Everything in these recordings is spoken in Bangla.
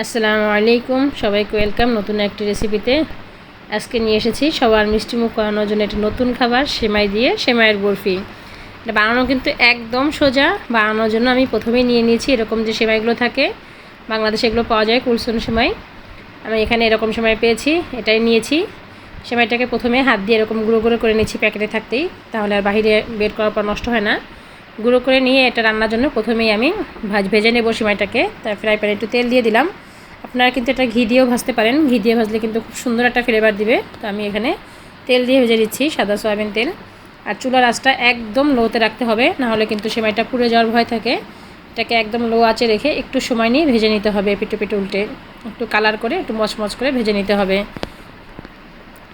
আসসালামু আলাইকুম। সবাইকে ওয়েলকাম নতুন একটি রেসিপিতে। আজকে নিয়ে এসেছি সবার মিষ্টি মুখ করানোর জন্য একটি নতুন খাবার, সেমাই দিয়ে সেমাইয়ের বরফি। এটা বানানো কিন্তু একদম সোজা। বানানোর জন্য আমি প্রথমেই নিয়ে নিয়েছি এরকম যে সেমাইগুলো থাকে। বাংলাদেশে এগুলো পাওয়া যায় কুলসুন সেমাই। আমি এখানে এরকম সেমাই পেয়েছি, এটাই নিয়েছি। সেমাইটাকে প্রথমে হাত দিয়ে এরকম গুঁড়ো গুঁড়ো করে নিয়েছি প্যাকেটে থাকতেই। তাহলে আর বাহিরে বের করার পর নষ্ট হয় না। গুঁড়ো করে নিয়ে এটা রান্নার জন্য প্রথমেই আমি ভাজ, ভেজে নেব সিমাইটাকে। তার ফ্রাই প্যানে একটু তেল দিয়ে দিলাম। আপনারা কিন্তু এটা ঘি দিয়েও ভাজতে পারেন। ঘি দিয়ে ভাজলে কিন্তু খুব সুন্দর একটা ফ্লেভার দিবে। তো আমি এখানে তেল দিয়ে ভেজে দিচ্ছি সাদা সয়াবিন তেল। আর চুলার আঁচটা একদম লোতে রাখতে হবে, নাহলে কিন্তু সেমাইটা পুড়ে যাওয়ার ভয় থাকে। এটাকে একদম লো আঁচে রেখে একটু সময় নিয়ে ভেজে নিতে হবে পিটু পিটু উল্টে। একটু কালার করে, একটু মচমচ করে ভেজে নিতে হবে।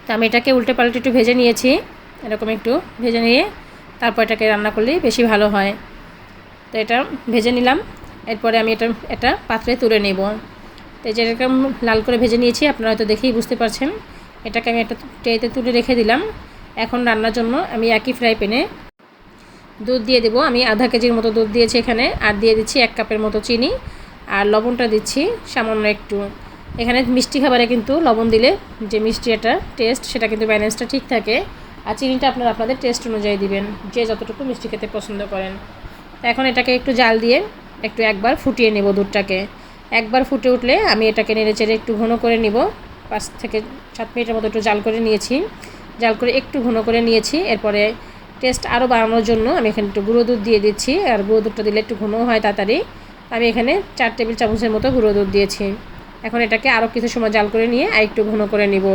তো আমি এটাকে উল্টে পাল্টে একটু ভেজে নিয়েছি। এরকম একটু ভেজে নিয়ে তারপর এটাকে রান্না করলেই বেশি ভালো হয়। তো এটা ভেজে নিলাম। এরপরে আমি এটা এটা পাত্রে তুলে নেব। তো এই যে এরকম লাল করে ভেজে নিয়েছি, আপনারা হয়তো দেখেই বুঝতে পারছেন। এটাকে আমি একটা ট্রেতে তুলে রেখে দিলাম। এখন রান্নার জন্য আমি একই ফ্রাই প্যানে দুধ দিয়ে দেবো। আমি আধা কেজির মতো দুধ দিয়েছি এখানে, আর দিয়ে দিচ্ছি এক কাপের মতো চিনি, আর লবণটা দিচ্ছি সামান্য একটু। এখানে মিষ্টি খাবারে কিন্তু লবণ দিলে যে মিষ্টি একটা টেস্ট, সেটা কিন্তু ব্যালেন্সটা ঠিক থাকে। আর চিনিটা আপনারা আপনাদের টেস্ট অনুযায়ী দিবেন, যে যতটুকু মিষ্টি খেতে পছন্দ করেন। এখন এটাকে একটু জাল দিয়ে একটু একবার ফুটিয়ে নেব দুধটাকে। একবার ফুটে উঠলে আমি এটাকে নেড়ে চেড়ে একটু ঘন করে নিব। পাঁচ থেকে সাত মিনিটের মতো একটু জাল করে নিয়েছি। জাল করে একটু ঘন করে নিয়েছি। এরপরে টেস্ট আরও বাড়ানোর জন্য আমি এখানে একটু গুঁড়ো দুধ দিয়ে দিচ্ছি। আর গুঁড়ো দুধটা দিলে একটু ঘন হয় তাড়াতাড়ি। আমি এখানে চার টেবিল চামচের মতো গুঁড়ো দুধ দিয়েছি। এখন এটাকে আরও কিছু সময় জাল করে নিয়ে আর একটু ঘন করে নিব।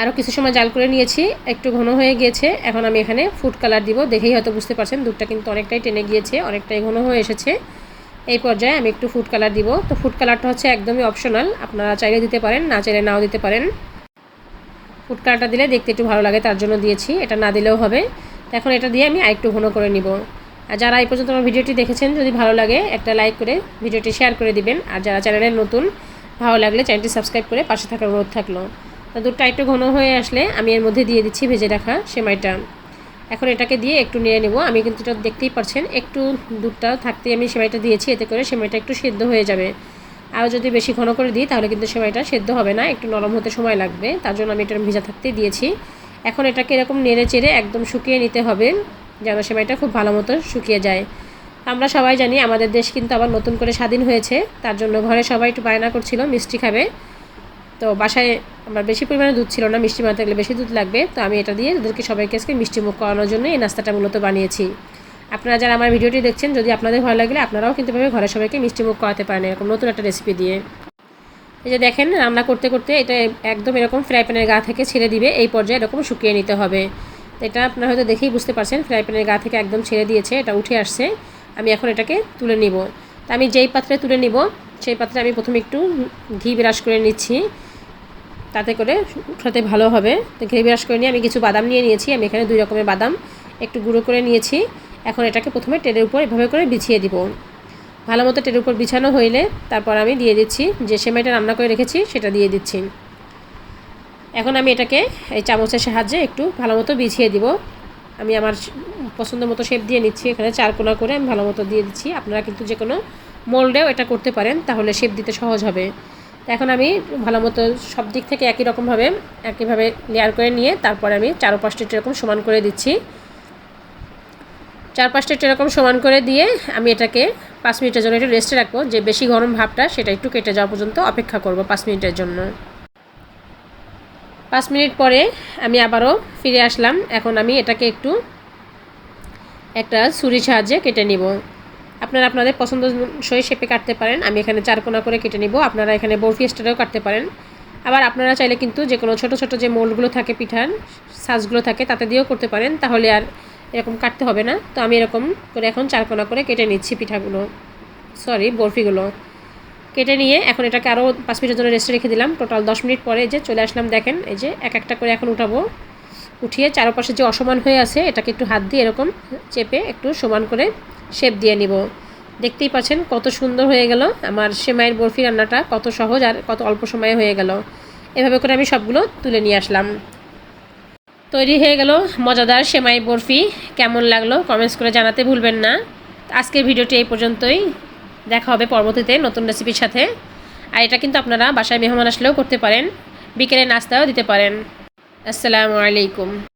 আরও কিছু সময় জাল করে নিয়েছি, একটু ঘন হয়ে গিয়েছে, এখন আমি এখানে ফুড কালার দিব, দেখেই হয়তো বুঝতে পারছেন, দুধটা কিন্তু অনেকটাই টেনে গিয়েছে, অনেকটাই ঘন হয়ে এসেছে। এই পর্যায়ে আমি একটু ফুড কালার দিব, তো ফুড কালারটা হচ্ছে একদমই অপশনাল আপনারা চাইলে দিতে পারেন, না চাইলে নাও দিতে পারেন। ফুড কালারটা দিলে দেখতে একটু ভালো লাগে, তার জন্য দিয়েছি, এটা না দিলেও হবে। এখন এটা দিয়ে আমি আরেকটু ঘন করে নিব। আর যারা এই পর্যন্ত আমার ভিডিওটি দেখেছেন, যদি ভালো লাগে, একটা লাইক করে ভিডিওটি শেয়ার করে দিবেন। আর যারা চ্যানেলের নতুন, ভালো লাগলে চ্যানেলটি সাবস্ক্রাইব করে পাশে থাকার অনুরোধ থাকল। দুধটা একটু ঘন হয়ে আসলে আমি এর মধ্যে দিয়ে দিচ্ছি ভেজে রাখা সেমাইটা। এখন এটাকে দিয়ে একটু নিয়ে নেব। আমি কিন্তু এটা দেখতেই পাচ্ছেন একটু দুধটা থাকতে আমি সেমাইটা দিয়েছি, এতে করে সেমাইটা একটু সেদ্ধ হয়ে যাবে। আর যদি বেশি ঘন করে দিই, তাহলে কিন্তু সেমাইটা সেদ্ধ হবে না, একটু নরম হতে সময় লাগবে। তার জন্য আমি এটা ভিজা থাকতে দিয়েছি। এখন এটাকে এরকম নেড়ে চেড়ে একদম শুকিয়ে নিতে হবে, যেন সেমাইটা খুব ভালো মতো শুকিয়ে যায়। আমরা সবাই জানি আমাদের দেশ কিন্তু আবার নতুন করে স্বাধীন হয়েছে, তার জন্য ঘরে সবাই একটু বায়না করছিল, মিষ্টি খাবে। তো বাসায় আমার বেশি পরিমাণে দুধ ছিল না, মিষ্টি বানাতে গেলে বেশি দুধ লাগবে, তো আমি এটা দিয়ে ওদেরকে সবাইকে আজকে মিষ্টি মুখ করানোর জন্য এই নাস্তাটা মূলত বানিয়েছি। আপনারা যারা আমার ভিডিওটি দেখছেন, যদি আপনাদের ভালো লাগলে আপনারাও কিন্তু ভাবে ঘরে সবাইকে মিষ্টি মুখ করাতে পারেন, এরকম নতুন একটা রেসিপি দিয়ে। এই যে দেখেন, রান্না করতে করতে এটা একদম এরকম ফ্রাই প্যানের গা থেকে ছেড়ে দিবে, এই পর্যায়ে এরকম শুকিয়ে নিতে হবে। এটা আপনারা হয়তো দেখেই বুঝতে পারছেন ফ্রাই প্যানের গা থেকে একদম ছেড়ে দিয়েছে, এটা উঠে আসছে। আমি এখন এটাকে তুলে নিব। তা আমি যেই পাত্রে তুলে নিব, সেই পাত্রে আমি প্রথমে একটু ঘি বিরাস করে নিচ্ছি। তাতে করে উঠাতে ভালো হবে। তো ঘি বিরাস করে নিয়ে আমি কিছু বাদাম নিয়ে নিয়েছি। আমি এখানে দুই রকমের বাদাম একটু গুঁড়ো করে নিয়েছি। এখন এটাকে প্রথমে টেরের উপর এভাবে করে বিছিয়ে দিব। ভালো মতো টেরের উপর বিছানো হইলে তারপর আমি দিয়ে দিচ্ছি, যে সেমাইটা রান্না করে রেখেছি সেটা দিয়ে দিচ্ছি। এখন আমি এটাকে এই চামচের সাহায্যে একটু ভালো মতো বিছিয়ে দিব। আমি আমার পছন্দ মতো শেপ দিয়ে নিচ্ছি। এখানে চার কোনা করে আমি ভালো মতো দিয়ে দিচ্ছি। আপনারা কিন্তু যে কোনো মোল্ডেও এটা করতে পারেন, তাহলে শেপ দিতে সহজ হবে। এখন আমি ভালো মতো সব দিক থেকে একই রকমভাবে, একইভাবে লেয়ার করে নিয়ে তারপর আমি চারো পাঁচটা এরকম সমান করে দিচ্ছি। চার পাঁচটা এরকম সমান করে দিয়ে আমি এটাকে পাঁচ মিনিটের জন্য একটু রেস্টে রাখব। যে বেশি গরম ভাবটা সেটা একটু কেটে যাওয়া পর্যন্ত অপেক্ষা করব পাঁচ মিনিটের জন্য। পাঁচ মিনিট পরে আমি আবারও ফিরে আসলাম। এখন আমি এটাকে একটু একটা ছুরির সাহায্যে কেটে নিব। আপনারা আপনাদের পছন্দসই শেপে কাটতে পারেন। আমি এখানে চারকোনা করে কেটে নিব। আপনারা এখানে বরফি স্টারেও কাটতে পারেন। আবার আপনারা চাইলে কিন্তু যে কোনো ছোটো ছোটো যে মোল্ডগুলো থাকে পিঠার, সাজগুলো থাকে, তাতে দিয়েও করতে পারেন। তাহলে আর এরকম কাটতে হবে না। তো আমি এরকম করে এখন চারকোনা করে কেটে নিচ্ছি পিঠাগুলো। সরি বরফিগুলো। কেটে নিয়ে এখন এটাকে আরও পাঁচ মিনিটের জন্য রেস্টে রেখে দিলাম। টোটাল দশ মিনিট পরে যে চলে আসলাম, দেখেন, এই যে এক একটা করে এখন উঠাবো। উঠিয়ে চারপাশে যে অসমান হয়ে আছে, এটাকে একটু হাত দিয়ে এরকম চেপে একটু সমান করে শেপ দিয়ে নিব। দেখতেই পাচ্ছেন কত সুন্দর হয়ে গেল আমার সেমাইয়ের বরফি রান্নাটা, কত সহজ আর কত অল্প সময়ে হয়ে গেল। এভাবে করে আমি সবগুলো তুলে নিয়ে আসলাম। তৈরি হয়ে গেল মজাদার সেমাই বরফি। কেমন লাগল কমেন্টস করে জানাতে ভুলবেন না। আজকের ভিডিওটি এই পর্যন্তই। দেখা হবে পরবর্তীতে নতুন রেসিপির সাথে। আর এটা কিন্তু আপনারা বাসায় মেহমান আসলেও করতে পারেন। বিকেলে নাস্তাও দিতে পারেন। আসসালামু আলাইকুম